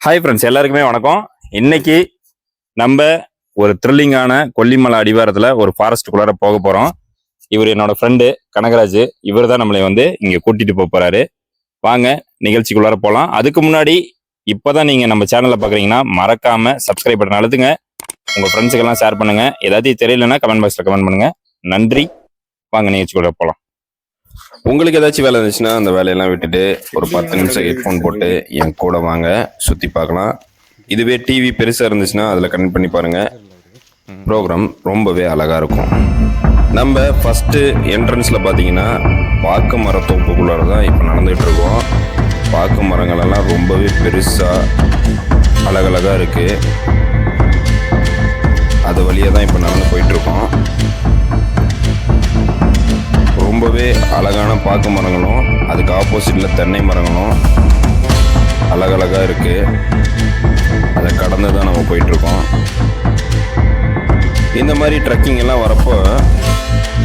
Hi friends எல்லாருக்குமே வணக்கம். இன்னைக்கு நம்ம ஒரு த்ரில்லிங்கான கொல்லிமலை அடிவாரத்தில் ஒரு ஃபாரஸ்ட்டுக்குள்ளார போக போகிறோம் இவர் என்னோட ஃப்ரெண்டு கனகராஜ். இவர் தான் நம்மளை வந்து இங்கே கூட்டிகிட்டு போக போகிறாரு வாங்க நிகழ்ச்சிக்குள்ளார போகலாம் அதுக்கு முன்னாடி இப்போ தான் நீங்கள் நம்ம சேனலில் பார்க்குறீங்கன்னா மறக்காமல் சப்ஸ்கிரைப் பட்டன் அழுத்துங்க. உங்கள் ஃப்ரெண்ட்ஸுக்கெல்லாம் ஷேர் பண்ணுங்கள் ஏதாச்சும் தெரியலன்னா கமெண்ட் பாக்ஸில் கமெண்ட் பண்ணுங்கள் நன்றி. வாங்க நிகழ்ச்சிக்குள்ளே போகலாம் உங்களுக்கு ஏதாச்சும் வேலை இருந்துச்சுன்னா அந்த வேலையெல்லாம் விட்டுட்டு ஒரு பத்து நிமிஷம் ஹெட்ஃபோன் போட்டு என் கூட வாங்க சுற்றி பார்க்கலாம். இதுவே டிவி பெருசாக இருந்துச்சுன்னா அதில் கனெக்ட் பண்ணி பாருங்க. ப்ரோக்ராம் ரொம்பவே அழகாக இருக்கும். நம்ம ஃபஸ்ட்டு என்ட்ரன்ஸில் பார்த்தீங்கன்னா பாக்கு மரத்தோப்புக்குள்ளார தான் இப்போ நடந்துகிட்டு இருக்கோம். பாக்கு மரங்களெல்லாம் ரொம்பவே பெருசாக அழகழகாக இருக்குது அது வழியாக தான் இப்போ நடந்து போயிட்டுருக்கோம் ரொம்பவே அழகான பாக்கு மரங்களும் அதுக்கு ஆப்போசிட்டில் தென்னை மரங்களும் அழகழகாக இருக்குது அதை கடந்து தான் நம்ம போயிட்டுருக்கோம். இந்த மாதிரி ட்ரெக்கிங் எல்லாம் வரப்போ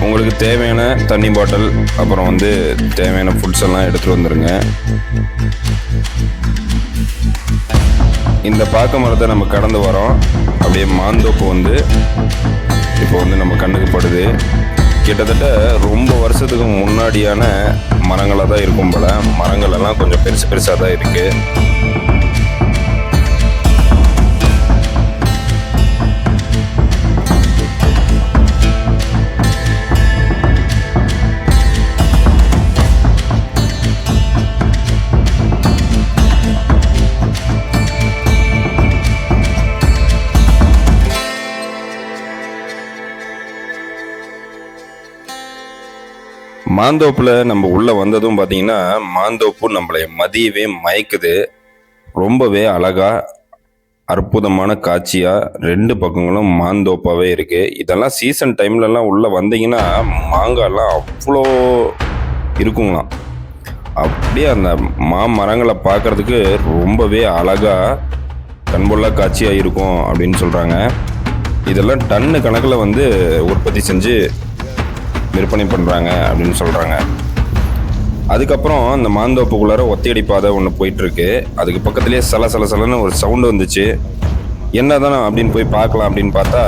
உங்களுக்கு தேவையான தண்ணி பாட்டில் அப்புறம் வந்து தேவையான ஃபுட்ஸ் எல்லாம் எடுத்துகிட்டு வந்துடுங்க இந்த பாக்கு மரத்தை நம்ம கடந்து வரோம். அப்படியே மாந்தோப்பு வந்து இப்போ வந்து நம்ம கண்ணுக்கு படுது. கிட்டத்தட்ட ரொம்ப வருஷத்துக்கு முன்னாடியான மரங்களாக தான் இருக்கும் போல. மரங்கள் எல்லாம் கொஞ்சம் பெருசு பெருசாக தான் இருக்கு. மாந்தோப்பில் நம்ம உள்ளே வந்ததும் பார்த்தீங்கன்னா மாந்தோப்பு நம்மளை மதியவே மயக்குது. ரொம்பவே அழகாக அற்புதமான காட்சியாக ரெண்டு பக்கங்களும் மாந்தோப்பாகவே இருக்குது இதெல்லாம் சீசன் டைம்லலாம் உள்ளே வந்தீங்கன்னா மாங்காய்லாம் அவ்வளோ இருக்குங்களாம். அப்படியே அந்த மாமரங்களை பார்க்கறதுக்கு ரொம்பவே அழகாக கண்பொள்ளா காட்சியாக இருக்கும் அப்படின்னு சொல்கிறாங்க இதெல்லாம் டன்னு கணக்கில் வந்து உற்பத்தி செஞ்சு விற்பனை பண்ணுறாங்க அப்படின்னு சொல்கிறாங்க அதுக்கப்புறம் அந்த மாந்தோப்புக்குள்ளார ஒத்தையடி பாதை ஒன்று போயிட்டுருக்கு. அதுக்கு பக்கத்துலேயே சல சல சலன்னு ஒரு சவுண்டு வந்துச்சு. என்னதானே அப்படின்னு போய் பார்க்கலாம் அப்படின்னு பார்த்தா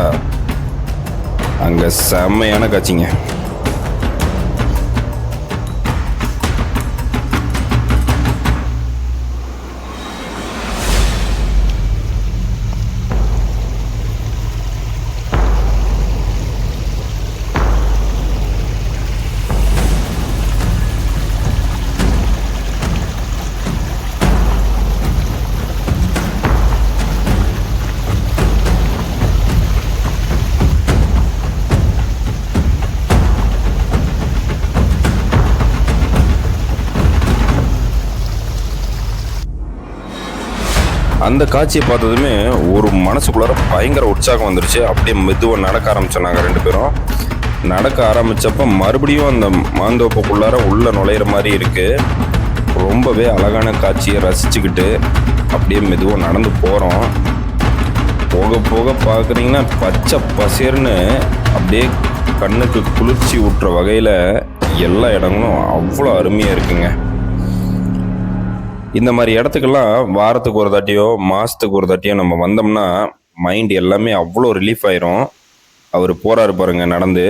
அங்கே செம்மையான காட்சிங்க. அந்த காட்சியை பார்த்ததுமே ஒரு மனசுக்குள்ளார பயங்கர உற்சாகம் வந்துருச்சு. அப்படியே மெதுவாக நடக்க ஆரம்பிச்சோம் ரெண்டு பேரும். நடக்க ஆரம்பித்தப்போ மறுபடியும் அந்த மாந்தோப்புக்குள்ளார உள்ளே நுழையிற மாதிரி இருக்குது ரொம்பவே அழகான காட்சியை ரசிச்சுக்கிட்டு அப்படியே மெதுவாக நடந்து போகிறோம் போக போக பார்க்குறீங்கன்னா பச்சை பசேர்னு அப்படியே கண்ணுக்கு குளிர்ச்சி ஊட்டுற வகையில் எல்லா இடங்களும் அவ்வளோ அருமையாக இருக்குங்க. இந்த மாதிரி இடத்துக்கெல்லாம் வாரத்துக்கு ஒரு தாட்டியோ மாதத்துக்கு ஒரு தாட்டியோ நம்ம வந்தோம்னா மைண்ட் எல்லாமே அவ்வளோ ரிலீஃப் ஆயிரும். அவர் போறாரு பாருங்க நடந்து.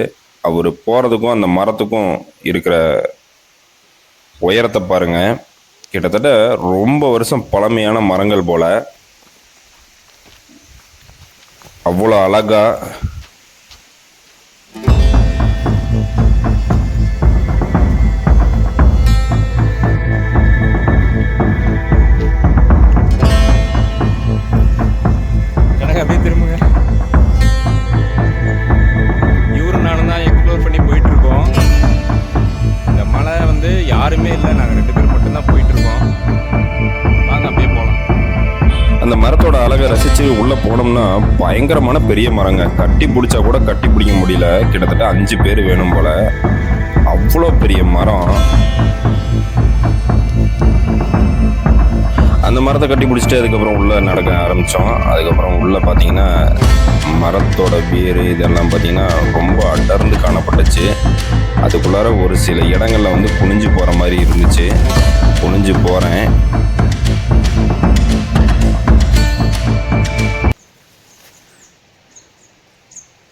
அவர் போகிறதுக்கும் அந்த மரத்துக்கும் இருக்கிற உயரத்தை பாருங்க. கிட்டத்தட்ட ரொம்ப வருஷம் பழமையான மரங்கள் போல. அவ்வளோ அழகாக பயங்கரமான பெரிய மரங்க. கட்டி பிடிச்சா கூட கட்டி பிடிக்க முடியல. கிட்டத்தட்ட அஞ்சு பேர் வேணும் போல. அவ்வளோ பெரிய மரம். அந்த மரத்தை கட்டி பிடிச்சிட்டு அதுக்கப்புறம் உள்ள நடக்க ஆரம்பித்தோம் அதுக்கப்புறம் உள்ள பார்த்தீங்கன்னா மரத்தோட வேர் இதெல்லாம் பார்த்தீங்கன்னா ரொம்ப அடர்ந்து காணப்பட்டுச்சு. அதுக்குள்ளார ஒரு சில இடங்கள்ல வந்து குனிஞ்சு போகிற மாதிரி இருந்துச்சு. குனிஞ்சு போகிறேன்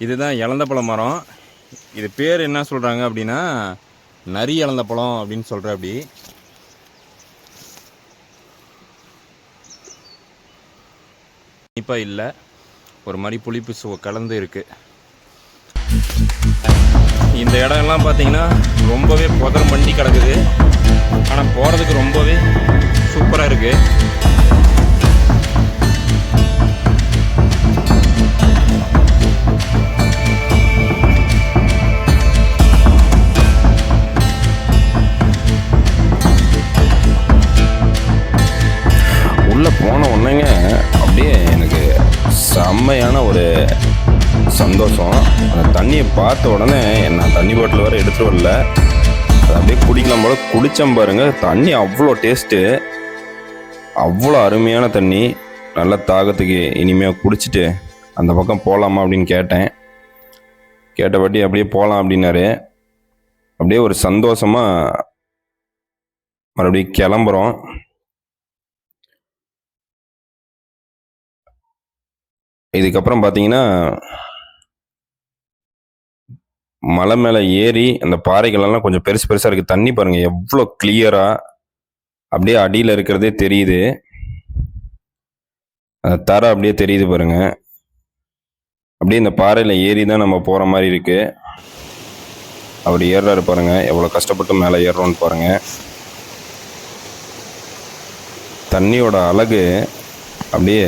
இதுதான் இழந்த பழம் மரம். இது பேர் என்ன சொல்கிறாங்க அப்படின்னா நரி இழந்த பழம் அப்படின்னு சொல்கிற அப்படி. இனிப்பா இல்லை. ஒரு மாதிரி புளிப்பு சுவை கலந்து இருக்குது இந்த இடம் எல்லாம் பார்த்தீங்கன்னா ரொம்பவே புதர் மண்டி கிடக்குது. ஆனால் போகிறதுக்கு ரொம்பவே சூப்பராக இருக்குது சந்தோஷம். அந்த தண்ணியை பார்த்த உடனே நான் தண்ணி பாட்டில் வேறு எடுத்துகிட்டு வரல. அதை அப்படியே குடிக்கலாம் போல குடித்தோம் பாருங்கள் தண்ணி அவ்வளோ டேஸ்ட்டு அவ்வளோ அருமையான தண்ணி. நல்ல தாகத்துக்கு இனிமையாக குடிச்சிட்டு அந்த பக்கம் போகலாமா அப்படின்னு கேட்டேன். கேட்டபடி அப்படியே போகலாம் அப்படின்னாரு. அப்படியே ஒரு சந்தோஷமாக மறுபடியும் கிளம்புறோம். இதுக்கப்புறம் பார்த்தீங்கன்னா மலை மேலே ஏறி அந்த பாறைகள் எல்லாம் கொஞ்சம் பெருசு பெருசாக இருக்குது தண்ணி பாருங்க எவ்வளோ கிளியராக அப்படியே அடியில் இருக்கிறதே தெரியுது. தரை அப்படியே தெரியுது பாருங்க. அப்படியே இந்த பாறையில் ஏறி தான் நம்ம போகிற மாதிரி இருக்கு. அவர் ஏறுறாரு பாருங்க எவ்வளோ கஷ்டப்பட்டு மேலே ஏறுறோன்னு பாருங்க. தண்ணியோட அழகு அப்படியே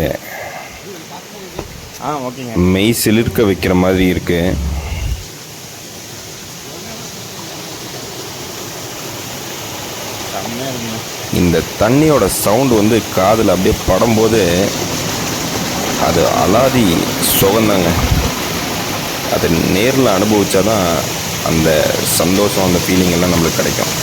மெய் சிலிர்க்க வைக்கிற மாதிரி இருக்கு செம்மையாக இருக்குங்க இந்த தண்ணியோட சவுண்டு வந்து காதில் அப்படியே படும்போது அது அலாதி சுகந்தாங்க. அது நேரில் அனுபவிச்சாதான் அந்த சந்தோஷம் அந்த ஃபீலிங் எல்லாம் நம்மளுக்கு கிடைக்கும்.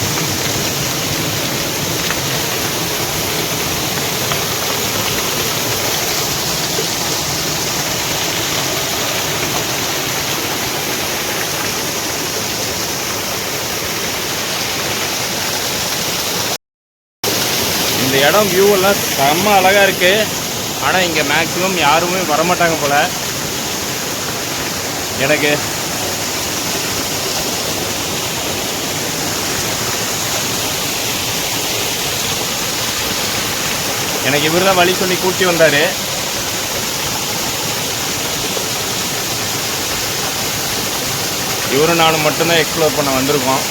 இடம் வியூ எல்லாம் செம்ம அழகாக இருக்கு. ஆனால் இங்கே மேக்ஸிமம் யாருமே வரமாட்டாங்க போல. எனக்கு எனக்கு இவர் தான் வழி சொல்லி கூட்டி வந்தார். இவரும் நானும் மட்டும்தான் எக்ஸ்ப்ளோர் பண்ண வந்திருக்கோம்.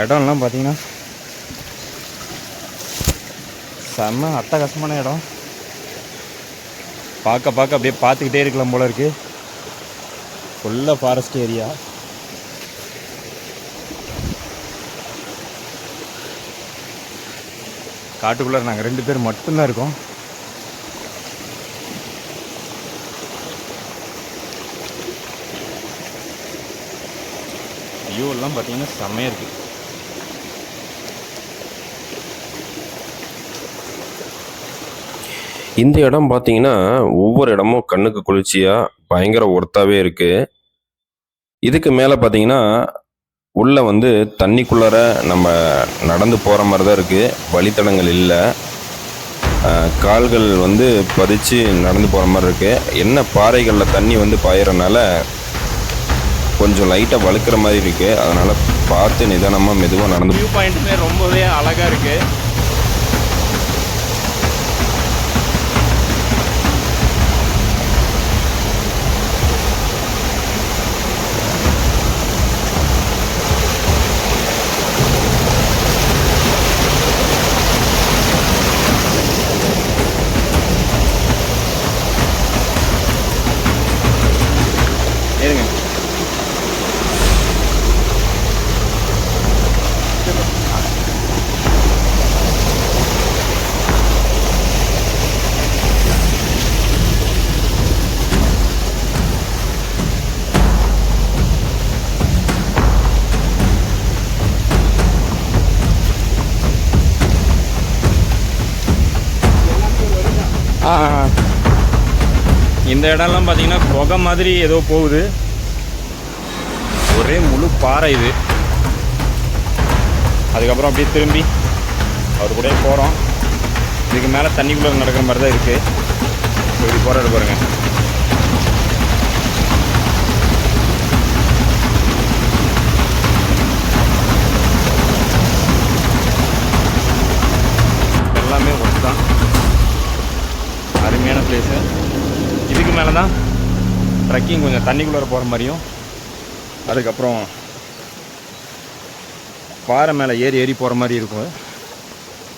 இடம்லாம் பார்த்தீங்கன்னா செம்ம அட்டகாசமான இடம். பார்க்க பார்க்க அப்படியே பார்த்துக்கிட்டே இருக்கலாம் போல இருக்கு. ஃபுல்லாக ஃபாரஸ்ட் ஏரியா காட்டுக்குள்ளே நாங்கள் ரெண்டு பேர் மட்டும்தான் இருக்கோம். வியூ எல்லாம் பார்த்தீங்கன்னா செம்மையாக இருக்குது இந்த இடம் பார்த்தீங்கன்னா ஒவ்வொரு இடமும் கண்ணுக்கு குளிர்ச்சியாக பயங்கர ஒர்த்தாவே இருக்கு. இதுக்கு மேலே பார்த்தீங்கன்னா உள்ளே வந்து தண்ணிக்குள்ளார நம்ம நடந்து போகிற மாதிரி தான் இருக்குது வழித்தடங்கள் இல்லை. கால்கள் வந்து பதிச்சு நடந்து போகிற மாதிரி இருக்குது என்ன பாறைகளில் தண்ணி வந்து பாயிறனால கொஞ்சம் லைட்டாக வழுக்கிற மாதிரி இருக்குது அதனால் பார்த்து நிதானமாக மெதுவாக நடந்து வியூ பாயிண்ட்டுமே ரொம்பவே அழகாக இருக்குது இந்த இடம்லாம் பார்த்தீங்கன்னா புகை மாதிரி ஏதோ போகுது. ஒரே முழு பாறை இது. அதுக்கப்புறம் அப்படியே திரும்பி அவர் கூட போகிறோம் இதுக்கு மேலே தண்ணிக்குள்ளே நடக்கிற மாதிரி தான் இருக்குது இப்படி போகிறாரு பாருங்கள் அருமையான பிளேஸு இதுக்கு மேலே தான் ட்ரக்கிங் கொஞ்சம் தண்ணிக்குள்ளே போகிற மாதிரியும். அதுக்கப்புறம் பாறை மேலே ஏறி ஏறி போகிற மாதிரி இருக்கும்.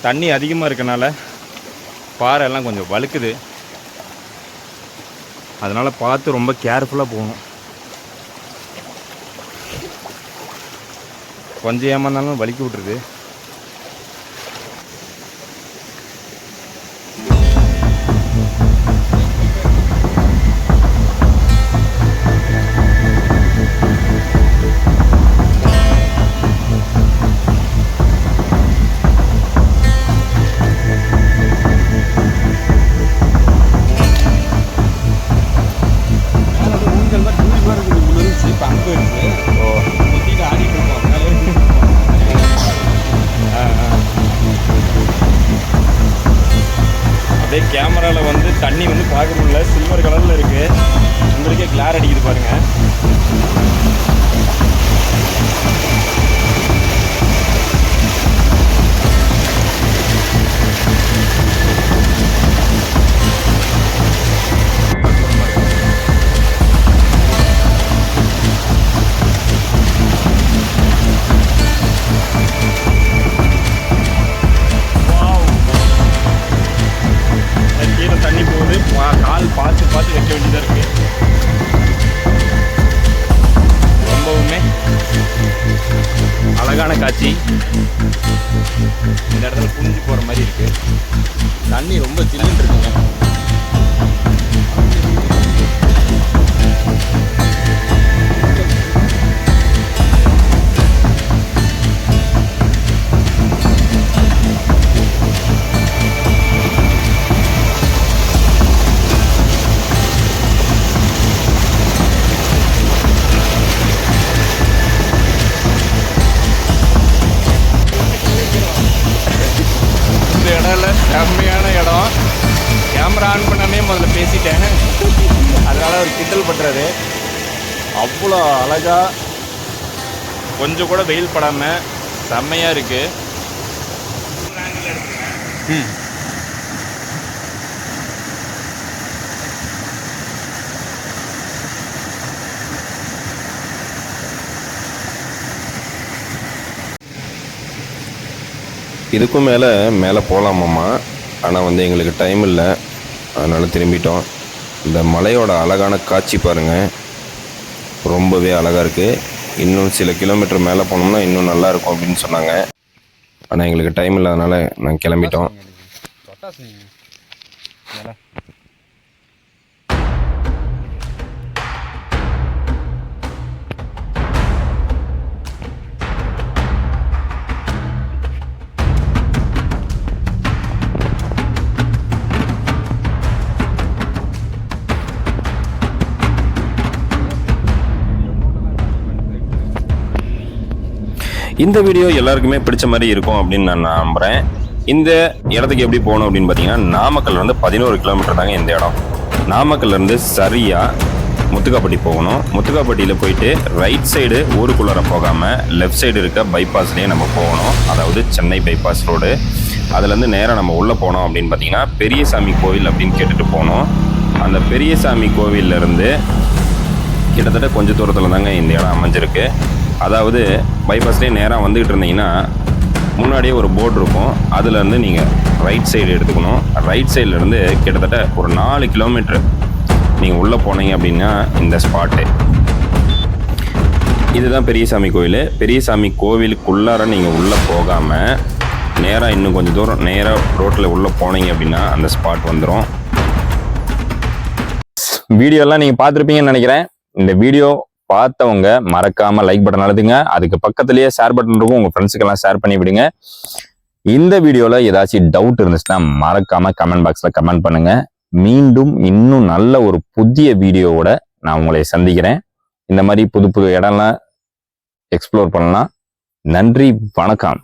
தண்ணி அதிகமாக இருக்கனால பாறை எல்லாம் கொஞ்சம் வழுக்குது. அதனால் பார்த்து ரொம்ப கேர்ஃபுல்லாக போகணும். கொஞ்சம் ஏமாந்தாலும் வலிக்கி விட்ருது அப்படியே கேமராவில் வந்து தண்ணி வந்து பார்க்க முடியல. சில்வர் கலரில் இருக்கு. உங்களுக்கே கிளார் அடிக்குது பாருங்க. ஹேண்டில் அவர் பண்ணுறாரு அவ்வளோ அழகா கொஞ்சம் கூட வெயில் படாமல் செம்மையாக இருக்கு. ம். இதுக்கும் மேலே மேலே போகலாமாம்மா ஆனால் வந்து எங்களுக்கு டைம் இல்லை. அதனால் திரும்பிட்டோம். இந்த மலையோட அழகான காட்சி பாருங்கள் ரொம்பவே அழகாக இருக்குது இன்னும் சில கிலோமீட்டர் மேலே போனோம்னா இன்னும் நல்லா இருக்கும் அப்படின்னு சொன்னாங்க. ஆனால் எங்களுக்கு டைம் இல்லாதனால நாங்கள் கிளம்பிட்டோம். இந்த வீடியோ எல்லாருக்குமே பிடிச்ச மாதிரி இருக்கும் அப்படின்னு நான் நம்புகிறேன் இந்த இடத்துக்கு எப்படி போகணும் அப்படின்னு பார்த்தீங்கன்னா நாமக்கல் வந்து பதினோரு கிலோமீட்டர் தாங்க இந்த இடம். நாமக்கல்லேருந்து சரியாக முத்துக்காப்பட்டி போகணும். முத்துக்காப்பட்டியில் போயிட்டு ரைட் சைடு ஊருக்குள்ளார போகாமல் லெஃப்ட் சைடு இருக்க பைபாஸ்லேயே நம்ம போகணும். அதாவது சென்னை பைபாஸ் ரோடு அதுலேருந்து நேராக நம்ம உள்ளே போனோம் அப்படின்னு பார்த்தீங்கன்னா பெரியசாமி கோவில் அப்படின்னு கேட்டுட்டு போனோம் அந்த பெரியசாமி கோவில்ல இருந்து கிட்டத்தட்ட கொஞ்ச தூரத்தில் தாங்க இந்த இடம் அமைஞ்சிருக்கு. அதாவது பைபாஸ்லேயே நேராக வந்துக்கிட்டு இருந்தீங்கன்னா முன்னாடியே ஒரு போர்டு இருக்கும். அதுலேருந்து நீங்கள் ரைட் சைடு எடுத்துக்கணும். ரைட் சைட்லேருந்து கிட்டத்தட்ட ஒரு நாலு கிலோமீட்ரு நீங்கள் உள்ளே போனீங்க அப்படின்னா இந்த ஸ்பாட்டு இதுதான் பெரியசாமி கோவில் பெரியசாமி கோவிலுக்குள்ளார நீங்கள் உள்ளே போகாமல் நேராக இன்னும் கொஞ்சம் தூரம் நேராக ரோட்டில் உள்ளே போனீங்க அப்படின்னா அந்த ஸ்பாட் வந்துடும் வீடியோலாம் நீங்கள் பார்த்துருப்பீங்கன்னு நினைக்கிறேன். இந்த வீடியோ பார்த்தவங்க மறக்காம லைக் பட்டன் அழுதுங்க. அதுக்கு பக்கத்துலயே ஷேர் பட்டன் இருக்கும். உங்க ஃப்ரெண்ட்ஸுக்கெல்லாம் ஷேர் பண்ணி விடுங்க. இந்த வீடியோல ஏதாச்சும் டவுட் இருந்துச்சுன்னா மறக்காம கமெண்ட் பாக்ஸ்ல கமெண்ட் பண்ணுங்க. மீண்டும் இன்னும் நல்ல ஒரு புதிய வீடியோவோட நான் உங்களை சந்திக்கிறேன். இந்த மாதிரி புது புது இடம்லாம் எக்ஸ்ப்ளோர் பண்ணலாம். நன்றி வணக்கம்.